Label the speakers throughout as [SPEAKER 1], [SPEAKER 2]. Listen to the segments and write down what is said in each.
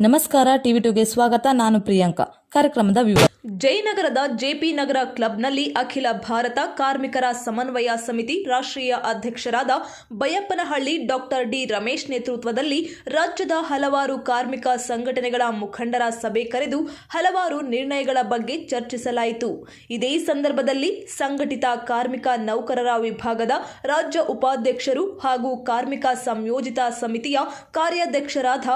[SPEAKER 1] ನಮಸ್ಕಾರ, ಟಿವಿ ಟುಗೆ ಸ್ವಾಗತ. ನಾನು ಪ್ರಿಯಾಂಕಾ. ಕಾರ್ಯಕ್ರಮದ ವಿವರ.
[SPEAKER 2] ಜಯನಗರದ ಜೆಪಿ ನಗರ ಕ್ಲಬ್ನಲ್ಲಿ ಅಖಿಲ ಭಾರತ ಕಾರ್ಮಿಕರ ಸಮನ್ವಯ ಸಮಿತಿ ರಾಷ್ಟ್ರೀಯ ಅಧ್ಯಕ್ಷರಾದ ಬೈಯಪ್ಪನಹಳ್ಳಿ ಡಾಕ್ಟರ್ ಡಿ ರಮೇಶ್ ನೇತೃತ್ವದಲ್ಲಿ ರಾಜ್ಯದ ಹಲವಾರು ಕಾರ್ಮಿಕ ಸಂಘಟನೆಗಳ ಮುಖಂಡರ ಸಭೆ ಕರೆದು ಹಲವಾರು ನಿರ್ಣಯಗಳ ಬಗ್ಗೆ ಚರ್ಚಿಸಲಾಯಿತು. ಇದೇ ಸಂದರ್ಭದಲ್ಲಿ ಸಂಘಟಿತ ಕಾರ್ಮಿಕ ನೌಕರರ ವಿಭಾಗದ ರಾಜ್ಯ ಉಪಾಧ್ಯಕ್ಷರು ಹಾಗೂ ಕಾರ್ಮಿಕ ಸಂಯೋಜಿತ ಸಮಿತಿಯ ಕಾರ್ಯಾಧ್ಯಕ್ಷರಾದ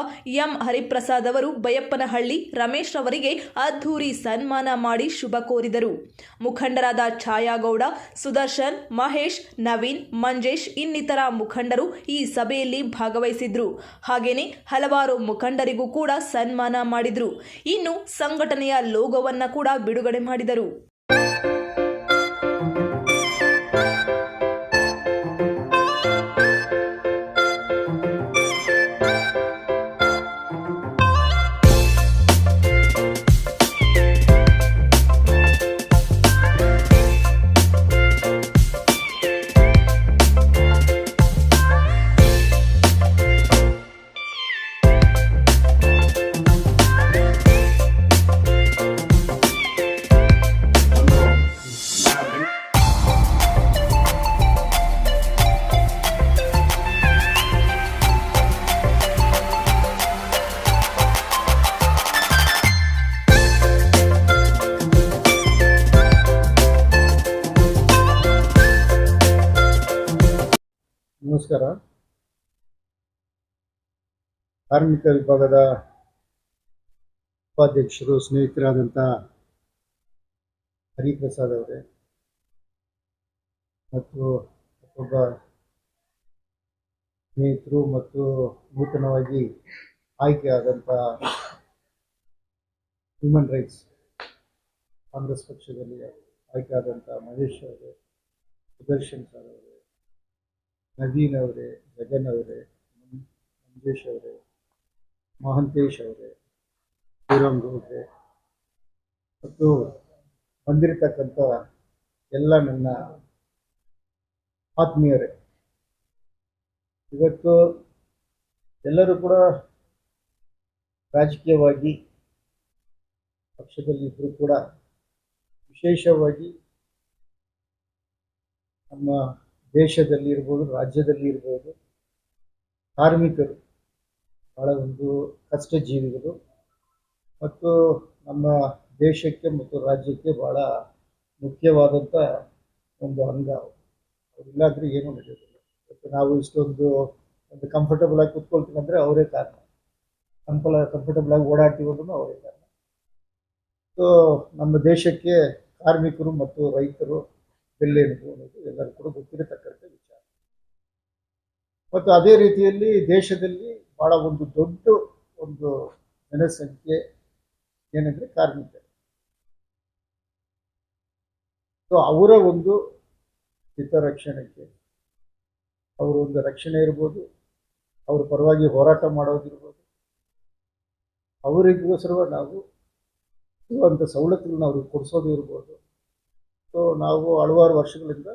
[SPEAKER 2] ಎಂ ಹರಿಪ್ರಸಾದ್ ಅವರು ಬಯಪ್ಪನಹಳ್ಳಿ ರಮೇಶ್ ಅವರಿಗೆ ಅದ್ಧೂರಿ ಸನ್ಮಾನ ಮಾಡಿ ಶುಭ ಕೋರಿದರು. ಮುಖಂಡರಾದ ಛಾಯಾಗೌಡ, ಸುದರ್ಶನ್, ಮಹೇಶ್, ನವೀನ್, ಮಂಜೇಶ್ ಇನ್ನಿತರ ಮುಖಂಡರು ಈ ಸಭೆಯಲ್ಲಿ ಭಾಗವಹಿಸಿದ್ರು. ಹಾಗೆಯೇ ಹಲವಾರು ಮುಖಂಡರಿಗೂ ಕೂಡ ಸನ್ಮಾನ ಮಾಡಿದ್ರು. ಇನ್ನು ಸಂಘಟನೆಯ ಲೋಗೋವನ್ನ ಕೂಡ ಬಿಡುಗಡೆ ಮಾಡಿದರು.
[SPEAKER 3] ನಮಸ್ಕಾರ. ಕಾರ್ಮಿಕ ವಿಭಾಗದ ಉಪಾಧ್ಯಕ್ಷರು ಸ್ನೇಹಿತರಾದಂಥ ಹರಿಪ್ರಸಾದ್ ಅವರೇ ಮತ್ತು ಒಬ್ಬ ಸ್ನೇಹಿತರು ಮತ್ತು ನೂತನವಾಗಿ ಆಯ್ಕೆಯಾದಂಥ ಹ್ಯೂಮನ್ ರೈಟ್ಸ್ ಕಾಂಗ್ರೆಸ್ ಪಕ್ಷದಲ್ಲಿ ಆಯ್ಕೆಯಾದಂಥ ಮಹೇಶ್ ಅವರು, ಸುದರ್ಶನ್ ಸರ್ ಅವರೇ. ನವೀನ್ ಅವರೇ ಜಗನ್ ಅವರೇ, ಮಂಜೇಶ್ ಅವರೇ, ಮಹಂತೇಶ್ ಅವರೇ ಶ್ರೀರಾಮ್ ಗೌಡ್ರೆ ಮತ್ತು ಬಂದಿರತಕ್ಕಂಥ ಎಲ್ಲ ನನ್ನ ಆತ್ಮೀಯರೇ, ಇವತ್ತು ಎಲ್ಲರೂ ಕೂಡ ರಾಜಕೀಯವಾಗಿ ಪಕ್ಷದಲ್ಲಿ ಇದ್ದರೂ ಕೂಡ ವಿಶೇಷವಾಗಿ ನಮ್ಮ ದೇಶದಲ್ಲಿ ಇರ್ಬೋದು ರಾಜ್ಯದಲ್ಲಿ ಇರ್ಬೋದು ಕಾರ್ಮಿಕರು ಬಹಳ ಒಂದು ಕಷ್ಟ ಜೀವಿಗಳು ಮತ್ತು ನಮ್ಮ ದೇಶಕ್ಕೆ ಮತ್ತು ರಾಜ್ಯಕ್ಕೆ ಬಹಳ ಮುಖ್ಯವಾದಂಥ ಒಂದು ಅಂಗ ಅವರಿಲ್ಲಾದ್ರೆ ಏನೂ ನಡೆಯೋದಿಲ್ಲ ಮತ್ತು ನಾವು ಇಷ್ಟೊಂದು ಒಂದು ಕಂಫರ್ಟಬಲ್ ಆಗಿ ಕೂತ್ಕೊಳ್ತೀವಿ ಅಂದರೆ ಅವರೇ ಕಾರಣ. ಕಂಫಲ ಕಂಫರ್ಟಬಲ್ ಆಗಿ ಓಡಾಡ್ತೀವಿ ಅಂದ್ರೂ ಅವರೇ ಕಾರಣ. ಸೊ ನಮ್ಮ ದೇಶಕ್ಕೆ ಕಾರ್ಮಿಕರು ಮತ್ತು ರೈತರು ಬೆಲ್ಲೇನು ಅನ್ನೋದು ಎಲ್ಲರೂ ಕೂಡ ಗೊತ್ತಿರತಕ್ಕಂಥ ವಿಚಾರ. ಮತ್ತು ಅದೇ ರೀತಿಯಲ್ಲಿ ದೇಶದಲ್ಲಿ ಬಹಳ ಒಂದು ದೊಡ್ಡ ಒಂದು ಜನಸಂಖ್ಯೆ ಏನಂದ್ರೆ ಕಾರ್ಮಿಕರು. ಸೊ ಅವರ ಒಂದು ಹಿತರಕ್ಷಣೆಗೆ ಅವರ ಒಂದು ರಕ್ಷಣೆ ಇರ್ಬೋದು, ಅವ್ರ ಪರವಾಗಿ ಹೋರಾಟ ಮಾಡೋದಿರ್ಬೋದು. ಅವರಿಗೋಸ್ಕರ ನಾವು ಇರುವಂಥ ಸವಲತ್ತುಗಳನ್ನ ಅವ್ರಿಗೆ ಕೊಡಿಸೋದು ಇರ್ಬೋದು. ಸೊ ನಾವು ಹಲವಾರು ವರ್ಷಗಳಿಂದ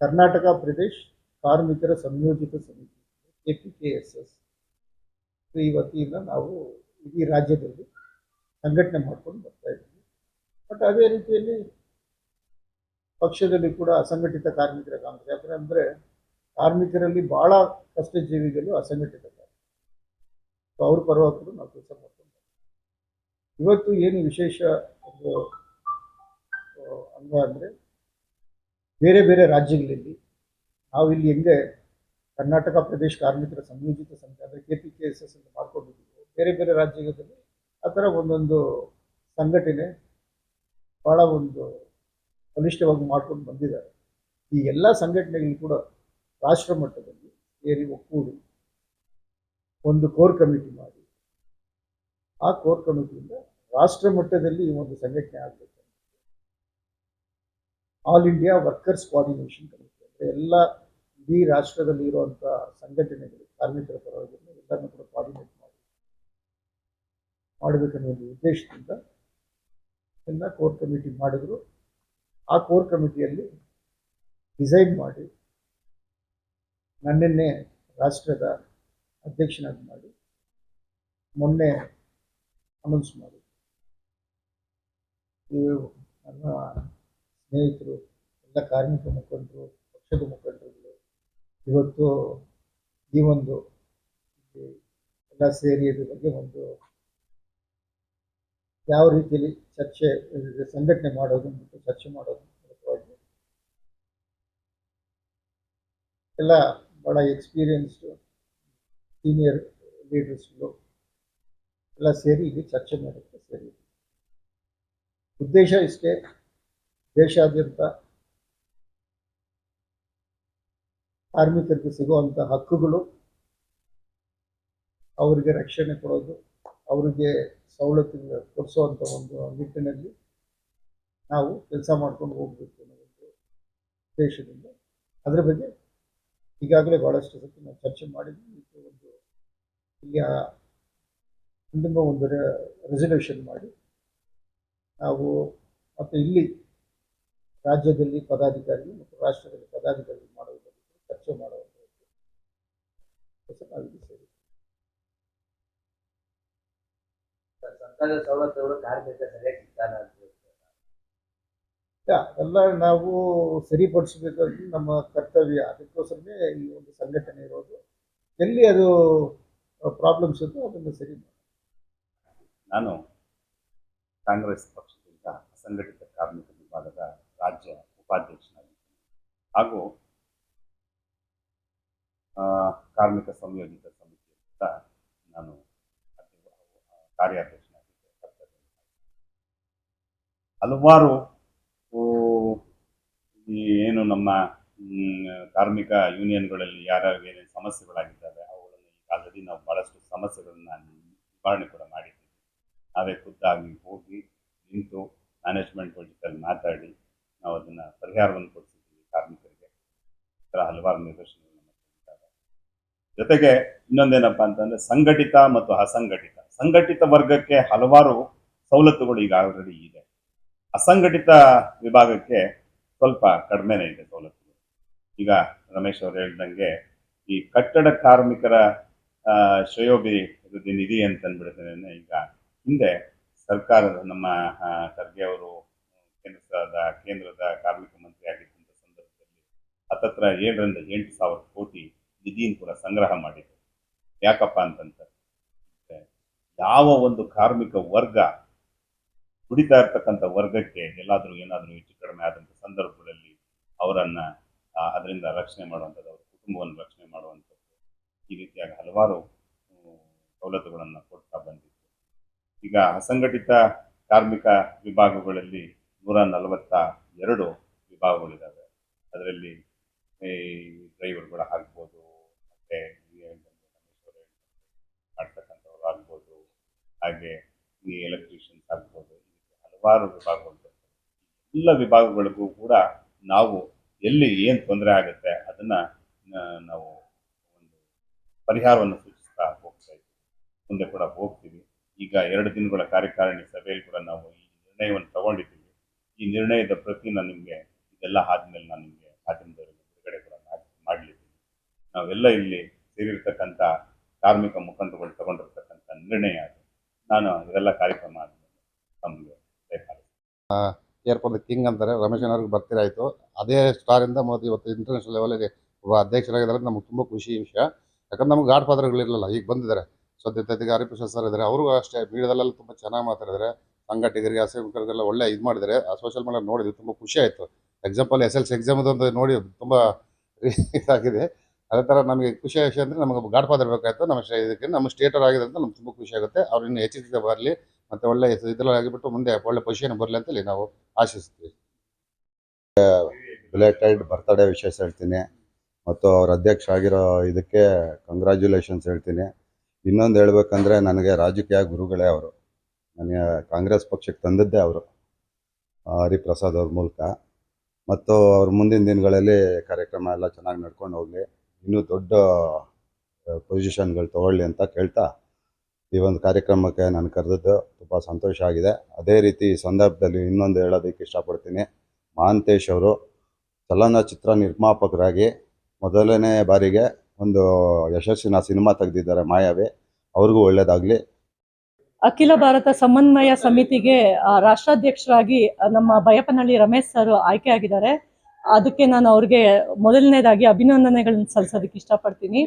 [SPEAKER 3] ಕರ್ನಾಟಕ ಪ್ರದೇಶ್ ಕಾರ್ಮಿಕರ ಸಂಯೋಜಿತ ಸಮಿತಿ K P K S S, ಈ ವತಿಯಿಂದ ನಾವು ಇಡೀ ರಾಜ್ಯದಲ್ಲಿ ಸಂಘಟನೆ ಮಾಡ್ಕೊಂಡು ಬರ್ತಾ ಇದ್ದೀವಿ. ಬಟ್ ಅದೇ ರೀತಿಯಲ್ಲಿ ಪಕ್ಷದಲ್ಲಿ ಕೂಡ ಅಸಂಘಟಿತ ಕಾರ್ಮಿಕರ ಕಾಂಗ್ರೆಸ್, ಯಾಕಂದರೆ ಅಂದರೆ ಕಾರ್ಮಿಕರಲ್ಲಿ ಭಾಳ ಕಷ್ಟಜೀವಿಗಳು ಅಸಂಘಟಿತ ಸೊ ಅವ್ರ ಪರವಾಗಿ ನಾವು ಕೆಲಸ ಮಾಡ್ಕೊಂಡು ಇವತ್ತು ಏನು ವಿಶೇಷ ಒಂದು ಅಂಗ ಅಂದರೆ ಬೇರೆ ಬೇರೆ ರಾಜ್ಯಗಳಲ್ಲಿ ನಾವು ಇಲ್ಲಿ ಹೆಂಗೆ ಕರ್ನಾಟಕ ಪ್ರದೇಶ ಕಾರ್ಮಿಕರ ಸಂಯೋಜಿತ ಸಂಘ ಅಂದರೆ K P K S S ಅಂತ ಮಾಡ್ಕೊಂಡಿದ್ದೀವಿ. ಬೇರೆ ಬೇರೆ ರಾಜ್ಯಗಳಲ್ಲಿ ಆ ಥರ ಒಂದೊಂದು ಸಂಘಟನೆ ಭಾಳ ಒಂದು ಬಲಿಷ್ಠವಾಗಿ ಮಾಡ್ಕೊಂಡು ಬಂದಿದ್ದಾರೆ. ಈ ಎಲ್ಲ ಸಂಘಟನೆಗಳು ಕೂಡ ರಾಷ್ಟ್ರ ಮಟ್ಟದಲ್ಲಿ ಸೇರಿ ಒಕ್ಕೂಡಿ ಒಂದು ಕೋರ್ ಕಮಿಟಿ ಮಾಡಿ ಆ ಕೋರ್ ಕಮಿಟಿಯಿಂದ ರಾಷ್ಟ್ರ ಮಟ್ಟದಲ್ಲಿ ಈ ಒಂದು ಸಂಘಟನೆ ಆಗಬೇಕು. All India workers coordination committee ಅಂದರೆ ಎಲ್ಲ ಇಡೀ ರಾಷ್ಟ್ರದಲ್ಲಿ ಇರುವಂಥ ಸಂಘಟನೆಗಳು, ಕಾರ್ಮಿಕರ ಪರವಾಗಿ ಎಲ್ಲರನ್ನು ಕೂಡ ಕೋಆರ್ಡಿನೇಟ್ ಮಾಡಿ ಮಾಡಬೇಕನ್ನೋ ಒಂದು ಉದ್ದೇಶದಿಂದ ಎಲ್ಲ ಕೋರ್ ಕಮಿಟಿ ಮಾಡಿದ್ರು. ಆ ಕೋರ್ ಕಮಿಟಿಯಲ್ಲಿ ಡಿಸೈಡ್ ಮಾಡಿ ನನ್ನನ್ನೇ ರಾಷ್ಟ್ರದ ಅಧ್ಯಕ್ಷನಾಗಿ ಮಾಡಿ ಮೊನ್ನೆ ಅನೌನ್ಸ್ ಮಾಡಿ. ನನ್ನ ಸ್ನೇಹಿತರು, ಎಲ್ಲ ಕಾರ್ಮಿಕ ಮುಖಂಡರು, ಪಕ್ಷದ ಮುಖಂಡರುಗಳು, ಇವತ್ತು ಈ ಒಂದು ಎಲ್ಲ ಸೇರಿ ಇದ್ರ ಬಗ್ಗೆ ಒಂದು ಯಾವ ರೀತಿಯಲ್ಲಿ ಚರ್ಚೆ ಸಂಘಟನೆ ಮಾಡೋದು ಮತ್ತು ಚರ್ಚೆ ಮಾಡೋದು ಮೂಲಕವಾಗಿ ಎಲ್ಲ ಭಾಳ ಎಕ್ಸ್ಪೀರಿಯನ್ಸ್ಡು ಸೀನಿಯರ್ ಲೀಡರ್ಸ್ಗಳು ಎಲ್ಲ ಸೇರಿ ಇಲ್ಲಿ ಚರ್ಚೆ ಮಾಡೋಕ್ಕೆ ಸೇರಿ ಉದ್ದೇಶ ಇಷ್ಟೇ ದೇಶಾದ್ಯಂತ ಕಾರ್ಮಿಕರಿಗೆ ಸಿಗುವಂಥ ಹಕ್ಕುಗಳು ಅವರಿಗೆ ರಕ್ಷಣೆ ಕೊಡೋದು, ಅವರಿಗೆ ಸವಲತ್ತು ಕೊಡಿಸುವಂಥ ಒಂದು ನಿಟ್ಟಿನಲ್ಲಿ ನಾವು ಕೆಲಸ ಮಾಡ್ಕೊಂಡು ಹೋಗಬೇಕು ಅನ್ನೋ ಒಂದು ಉದ್ದೇಶದಿಂದ. ಅದರ ಬಗ್ಗೆ ಈಗಾಗಲೇ ಭಾಳಷ್ಟು ಸತಿ ನಾವು ಚರ್ಚೆ ಮಾಡಿದ್ವಿ. ಒಂದು ಒಂದು ಅಂತಿಮ ಒಂದು ರೆಸಲ್ಯೂಷನ್ ಮಾಡಿ ನಾವು ಮತ್ತು ಇಲ್ಲಿ ರಾಜ್ಯದಲ್ಲಿ ಪದಾಧಿಕಾರಿಗಳು ಮತ್ತು ರಾಷ್ಟ್ರದಲ್ಲಿ ಪದಾಧಿಕಾರಿಗಳು ಮಾಡುವುದರ ಖರ್ಚು ಚರ್ಚೆ ಮಾಡುವಂಥ ನಾವಿಲ್ಲಿ ಸೇರಿ.
[SPEAKER 4] ಸರ್ಕಾರದ ಸವಲತ್ತುಗಳು ಸರಿಯಾಗಿ ಸಿಗ್ತಾನ ಅಂತ
[SPEAKER 3] ಎಲ್ಲ ನಾವು ಸರಿಪಡಿಸಬೇಕಾದ್ರೆ ನಮ್ಮ ಕರ್ತವ್ಯ. ಅದಕ್ಕೋಸ್ಕರನೇ ಈ ಒಂದು ಸಂಘಟನೆ ಇರೋದು. ಎಲ್ಲಿ ಅದು ಪ್ರಾಬ್ಲಮ್ಸ್ ಇದ್ದು ಅದನ್ನು ಸರಿ ಮಾಡಿ.
[SPEAKER 5] ನಾನು ಕಾಂಗ್ರೆಸ್ ಪಕ್ಷದಿಂದ ಅಸಂಘಟಿತ ಕಾರ್ಮಿಕ ವಿಭಾಗದ ರಾಜ್ಯ ಉಪಾಧ್ಯಕ್ಷನಾಗಿದ್ದೇನೆ ಹಾಗೂ ಕಾರ್ಮಿಕ ಸಂಯೋಜಿತ ಸಮಿತಿಯಿಂದ ನಾನು ಕಾರ್ಯಾಧ್ಯಕ್ಷನಾಗಿದ್ದೆ ಹಲವಾರು ಏನು ನಮ್ಮ ಕಾರ್ಮಿಕ ಯೂನಿಯನ್ಗಳಲ್ಲಿ ಯಾರ್ಯಾರು ಏನೇನು ಸಮಸ್ಯೆಗಳಾಗಿದ್ದಾವೆ, ಅವುಗಳನ್ನು ಆಲ್ರೆಡಿ ನಾವು ಬಹಳಷ್ಟು ಸಮಸ್ಯೆಗಳನ್ನ ನಿವಾರಣೆ ಕೂಡ ಮಾಡಿದ್ದೀವಿ. ನಾವೇ ಖುದ್ದಾಗಿ ಹೋಗಿ ನಿಂತು ಮ್ಯಾನೇಜ್ಮೆಂಟ್ ಜೊತೆ ಮಾತಾಡಿ ನಾವು ಅದನ್ನು ಪರಿಹಾರವನ್ನು ಕೊಡಿಸಿದ್ದೀವಿ ಕಾರ್ಮಿಕರಿಗೆ. ಈ ಥರ ಹಲವಾರು ನಿದರ್ಶನಗಳು ಜೊತೆಗೆ ಇನ್ನೊಂದೇನಪ್ಪ ಅಂತಂದ್ರೆ ಸಂಘಟಿತ ಮತ್ತು ಅಸಂಘಟಿತ. ಸಂಘಟಿತ ವರ್ಗಕ್ಕೆ ಹಲವಾರು ಸವಲತ್ತುಗಳು ಈಗ ಆಲ್ರೆಡಿ ಇದೆ. ಅಸಂಘಟಿತ ವಿಭಾಗಕ್ಕೆ ಸ್ವಲ್ಪ ಕಡಿಮೆನೇ ಇದೆ ಸವಲತ್ತುಗಳು. ಈಗ ರಮೇಶ್ ಅವರು ಹೇಳ್ದಂಗೆ ಈ ಕಟ್ಟಡ ಕಾರ್ಮಿಕರ ಶ್ರೇಯೋಭಿವೃದ್ಧಿ ನಿಧಿ ಅಂತ ಅಂದ್ಬಿಡ್ತೇನೆ ಈಗ ಹಿಂದೆ ಸರ್ಕಾರದ ನಮ್ಮ ಖರ್ಗೆ ಅವರು ಕೇಂದ್ರದ ಕೇಂದ್ರದ ಕಾರ್ಮಿಕ ಮಂತ್ರಿ ಆಗಿದ್ದಂಥ ಸಂದರ್ಭದಲ್ಲಿ ಹತ್ತತ್ರ ಏಳರಿಂದ ಎಂಟು ಸಾವಿರ ಕೋಟಿ ನಿಧಿಯನ್ನು ಕೂಡ ಸಂಗ್ರಹ ಮಾಡಿದ್ರು. ಯಾಕಪ್ಪ ಅಂತಂತ ಯಾವ ಒಂದು ಕಾರ್ಮಿಕ ವರ್ಗ ದುಡಿತಾ ಇರ್ತಕ್ಕಂಥ ವರ್ಗಕ್ಕೆ ಎಲ್ಲಾದರೂ ಏನಾದರೂ ಹೆಚ್ಚು ಕಡಿಮೆ ಆದಂಥ ಸಂದರ್ಭದಲ್ಲಿ ಅವರನ್ನ ಅದರಿಂದ ರಕ್ಷಣೆ ಮಾಡುವಂಥದ್ದು, ಅವರ ಕುಟುಂಬವನ್ನು ರಕ್ಷಣೆ ಮಾಡುವಂಥದ್ದು ಈ ರೀತಿಯಾಗಿ ಹಲವಾರು ಸವಲತ್ತುಗಳನ್ನು ಕೊಡ್ತಾ ಬಂದಿತ್ತು. ಈಗ ಅಸಂಘಟಿತ ಕಾರ್ಮಿಕ ವಿಭಾಗಗಳಲ್ಲಿ ನೂರ ನಲವತ್ತ ಎರಡು ವಿಭಾಗಗಳಿದ್ದಾವೆ. ಅದರಲ್ಲಿ ಈ ಡ್ರೈವರ್ಗಳು ಆಗ್ಬೋದು, ಮತ್ತು ಮಾಡ್ತಕ್ಕಂಥವ್ರು ಆಗ್ಬೋದು, ಹಾಗೆ ಈ ಎಲೆಕ್ಟ್ರಿಷಿಯನ್ಸ್ ಆಗ್ಬೋದು ಹಲವಾರು ವಿಭಾಗಗಳು ಎಲ್ಲ ವಿಭಾಗಗಳಿಗೂ ಕೂಡ ನಾವು ಎಲ್ಲಿ ಏನು ತೊಂದರೆ ಆಗುತ್ತೆ ಅದನ್ನು ನಾವು ಒಂದು ಪರಿಹಾರವನ್ನು ಸೂಚಿಸ್ತಾ ಹೋಗ್ತಾ ಇದ್ದೀವಿ. ಮುಂದೆ ಕೂಡ ಹೋಗ್ತೀವಿ. ಈಗ ಎರಡು ದಿನಗಳ ಕಾರ್ಯಕಾರಿಣಿ ಸಭೆಯಲ್ಲಿ ಕೂಡ ನಾವು ಈ ನಿರ್ಣಯವನ್ನು ತಗೊಂಡಿದ್ದೀವಿ. ಈ ನಿರ್ಣಯದ ಪ್ರತಿ ನಾನು ನಿಮಗೆ, ಇದೆಲ್ಲ ಆದಮೇಲೆ ನಾನು ನಿಮಗೆ ಮಾಧ್ಯಮದವರಿಗೆ ಬಿಡುಗಡೆ ಕೂಡ ಮಾಡಿ- ಮಾಡಲಿದ್ದೀನಿ ನಾವೆಲ್ಲ ಇಲ್ಲಿ ಸೇರಿರ್ತಕ್ಕಂಥ ಕಾರ್ಮಿಕ ಮುಖಂಡರುಗಳು ತಗೊಂಡಿರ್ತಕ್ಕಂಥ ನಿರ್ಣಯ ಅದು. ನಾನು ಇದೆಲ್ಲ ಕಾರ್ಯಕ್ರಮ ಆದಮೇಲೆ ತಮಗೆ
[SPEAKER 6] ಏರ್ಪೋರ್ಟ್ ಕಿಂಗ್ ಅಂತಾರೆ, ರಮೇಶ್ ಅವ್ರಿಗೆ ಬರ್ತಿರಾಯಿತು. ಅದೇ ಸ್ಟಾರಿಂದ ಮೋದಿ ಇವತ್ತು ಇಂಟರ್ನ್ಯಾಷನಲ್ ಲೆವೆಲಲ್ಲಿ ಒಬ್ಬ ಅಧ್ಯಕ್ಷರಾಗಿದ್ದಾರೆ, ನಮ್ಗೆ ತುಂಬ ಖುಷಿ ವಿಷಯ. ಯಾಕಂದ್ರೆ ನಮ್ಗೆ ಗಾಡ್ ಫಾದರ್ಗಳಿರಲಿಲ್ಲ ಈಗ ಬಂದಿದ್ದಾರೆ. ಸದ್ಯತೆಗೆ ಹರಿಪ್ರಸಾದ್ ಸರ್ ಇದ್ದಾರೆ. ಅವರು ಅಷ್ಟೇ ಮೀಡಿಯಾದಲ್ಲೆಲ್ಲ ತುಂಬ ಚೆನ್ನಾಗಿ ಮಾತಾಡಿದ್ದಾರೆ. ಸಂಘಟಕರಿಗೆ ಅಸಂಘಟಕರಿಗೆಲ್ಲ ಒಳ್ಳೆ ಇದು ಮಾಡಿದರೆ ಆ ಸೋಷಿಯಲ್ ಮೀಡಿಯಾ ನೋಡಿದ್ವಿ ತುಂಬ ಖುಷಿ ಆಯಿತು. ಎಕ್ಸಾಂಪಲ್ ಎಸ್ ಎಲ್ ಸಿ ಎಕ್ಸಾಮ್ದು ನೋಡಿ ತುಂಬ ಇದಾಗಿದೆ. ಅದೇ ಥರ ನಮಗೆ ಖುಷಿ ವಿಷಯ ಅಂದರೆ ನಮಗೆ ಗಾಡ್ ಫಾದರ್ ಬೇಕಾಯ್ತು. ನಮ್ಮ ಇದಕ್ಕೆ ನಮ್ಮ ಸ್ಟೇಟರ್ ಆಗಿದೆ ಅಂತ ನಮ್ಗೆ ತುಂಬ ಖುಷಿ ಆಗುತ್ತೆ. ಅವ್ರು ಇನ್ನು ಹೆಚ್ಚಿಗೆ ಬರಲಿ, ಮತ್ತು ಒಳ್ಳೆ ಇದರಲ್ಲಿ ಆಗಿಬಿಟ್ಟು ಮುಂದೆ ಒಳ್ಳೆ ಪೊಸಿಷನ್ ಬರಲಿ ಅಂತೇಳಿ ನಾವು ಆಶಿಸ್ತೀವಿ.
[SPEAKER 7] ಬಿಲೇಟೆಡ್ ಬರ್ತಡೇ ವಿಶೇಷ ಹೇಳ್ತೀನಿ. ಮತ್ತು ಅವ್ರ ಅಧ್ಯಕ್ಷ ಆಗಿರೋ ಇದಕ್ಕೆ ಕಂಗ್ರ್ಯಾಚುಲೇಷನ್ಸ್ ಹೇಳ್ತೀನಿ. ಇನ್ನೊಂದು ಹೇಳ್ಬೇಕಂದ್ರೆ ನನಗೆ ರಾಜಕೀಯ ಗುರುಗಳೇ ಅವರು. ನನಗೆ ಕಾಂಗ್ರೆಸ್ ಪಕ್ಷಕ್ಕೆ ತಂದದ್ದೇ ಅವರು ಹರಿಪ್ರಸಾದ್ ಅವ್ರ ಮೂಲಕ. ಮತ್ತು ಅವ್ರ ಮುಂದಿನ ದಿನಗಳಲ್ಲಿ ಕಾರ್ಯಕ್ರಮ ಎಲ್ಲ ಚೆನ್ನಾಗಿ ನಡ್ಕೊಂಡು ಹೋಗಲಿ. ಇನ್ನೂ ದೊಡ್ಡ ಪೊಸಿಷನ್ಗಳು ತಗೊಳ್ಳಿ ಅಂತ ಕೇಳ್ತಾ ಈ ಒಂದು ಕಾರ್ಯಕ್ರಮಕ್ಕೆ ನಾನು ಕರೆದದ್ದು ತುಂಬ ಸಂತೋಷ ಆಗಿದೆ. ಅದೇ ರೀತಿ ಈ ಸಂದರ್ಭದಲ್ಲಿ ಇನ್ನೊಂದು ಹೇಳೋದಕ್ಕೆ ಇಷ್ಟಪಡ್ತೀನಿ. ಮಹಾಂತೇಶ್ ಅವರು ಚಲನಚಿತ್ರ ನಿರ್ಮಾಪಕರಾಗಿ ಮೊದಲನೇ ಬಾರಿಗೆ ಒಂದು ಯಶಸ್ಸಿನ ಸಿನಿಮಾ ತೆಗೆದಿದ್ದಾರೆ ಮಾಯಾವಿ. ಅವ್ರಿಗೂ ಒಳ್ಳೆಯದಾಗಲಿ
[SPEAKER 8] ಅಖಿಲ ಭಾರತ ಸಮನ್ವಯ ಸಮಿತಿಗೆ ರಾಷ್ಟ್ರಾಧ್ಯಕ್ಷರಾಗಿ ನಮ್ಮ ಬಯಪನಹಳ್ಳಿ ರಮೇಶ್ ಸರ್ ಆಯ್ಕೆ ಆಗಿದ್ದಾರೆ. ಅದಕ್ಕೆ ನಾನು ಅವ್ರಿಗೆ ಮೊದಲನೇದಾಗಿ ಅಭಿನಂದನೆಗಳನ್ನು ಸಲ್ಲಿಸೋದಕ್ಕೆ ಇಷ್ಟಪಡ್ತೀನಿ.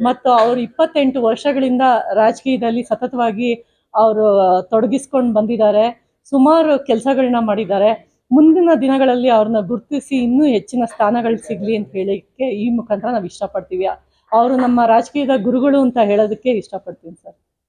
[SPEAKER 8] ಮತ್ತು ಅವರು ಇಪ್ಪತ್ತೆಂಟು ವರ್ಷಗಳಿಂದ ರಾಜಕೀಯದಲ್ಲಿ ಸತತವಾಗಿ ಅವರು ತೊಡಗಿಸ್ಕೊಂಡು ಬಂದಿದ್ದಾರೆ. ಸುಮಾರು ಕೆಲಸಗಳನ್ನ ಮಾಡಿದ್ದಾರೆ. ಮುಂದಿನ ದಿನಗಳಲ್ಲಿ ಅವ್ರನ್ನ ಗುರುತಿಸಿ ಇನ್ನೂ ಹೆಚ್ಚಿನ ಸ್ಥಾನಗಳು ಸಿಗಲಿ ಅಂತ ಹೇಳಿಕ್ಕೆ ಈ ಮುಖಾಂತರ ನಾವು ಇಷ್ಟಪಡ್ತೀವಿ. ಅವರು ನಮ್ಮ ರಾಜಕೀಯದ ಗುರುಗಳು ಅಂತ ಹೇಳೋದಕ್ಕೆ ಇಷ್ಟಪಡ್ತೀನಿ ಸರ್.